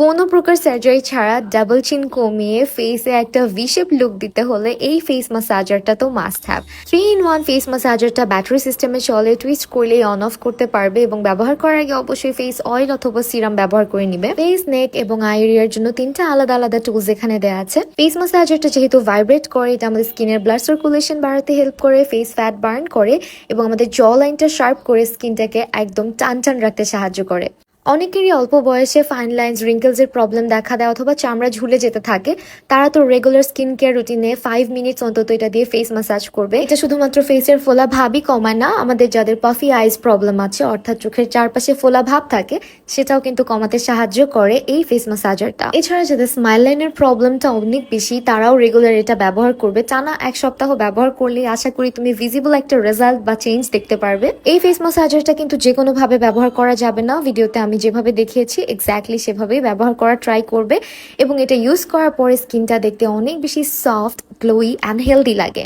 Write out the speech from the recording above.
কোনো প্রকার সার্জারি ছাড়া ডাবল চিন কমিয়ে ফেসে একটা ভিশেপ লুক দিতে হলে এই ফেস মাসাজারটা তো must have three in one face মাসাজারটা battery সিস্টেমে চলে টুইস্ট করলেই অন অফ করতে পারবে এবং ব্যবহার করার আগে অবশ্যই ফেস অয়েল অথবা সিরাম ব্যবহার করে নিবে। ফেস নেক এবং আই এরিয়ার জন্য তিনটা আলাদা আলাদা টুলস এখানে দেওয়া আছে। ফেস মাসাজারটা যেহেতু ভাইব্রেট করে, এটা আমাদের স্কিনের ব্লাড সার্কুলেশন বাড়াতে হেল্প করে ফেস ফ্যাট বার্ন করে এবং আমাদের জ লাইনটা শার্প করে স্কিনটাকে একদম টান টান রাখতে সাহায্য করে। অনেকেরই অল্প বয়সে ফাইন লাইন্স রিঙ্কেলস এর প্রবলেম দেখা দেয় অথবা চামড়া ঝুলে যেতে থাকে। তারা তো রেগুলার স্কিন কেয়ার রুটিনে ফাইভ মিনিটস অন্তত এটা দিয়ে ফেস ম্যাসাজ করবে। এটা শুধুমাত্র ফেসের ফোলা ভাবই কমায় না, আমাদের যাদের পাফি আইস প্রবলেম আছে, অর্থাৎ চোখের চারপাশে ফোলা ভাব থাকে, সেটাও কিন্তু কমাতে সাহায্য করে এই ফেস ম্যাসাজারটা এছাড়া যাদের স্মাইল লাইনের প্রবলেমটা অনেক বেশি, তারাও রেগুলার এটা ব্যবহার করবে। টানা এক সপ্তাহ ব্যবহার করলে আশা করি তুমি ভিজিবল একটা রেজাল্ট বা চেঞ্জ দেখতে পারবে। এই ফেস ম্যাসাজারটা কিন্তু যে কোনো ভাবে ব্যবহার করা যাবে না, ভিডিওতে আমি যেভাবে দেখিয়েছি এক্স্যাক্টলি সেভাবেই ব্যবহার করা ট্রাই করবে এবং এটা ইউজ করার পরে স্কিনটা দেখতে অনেক বেশি সফট গ্লোই অ্যান্ড হেলদি লাগে।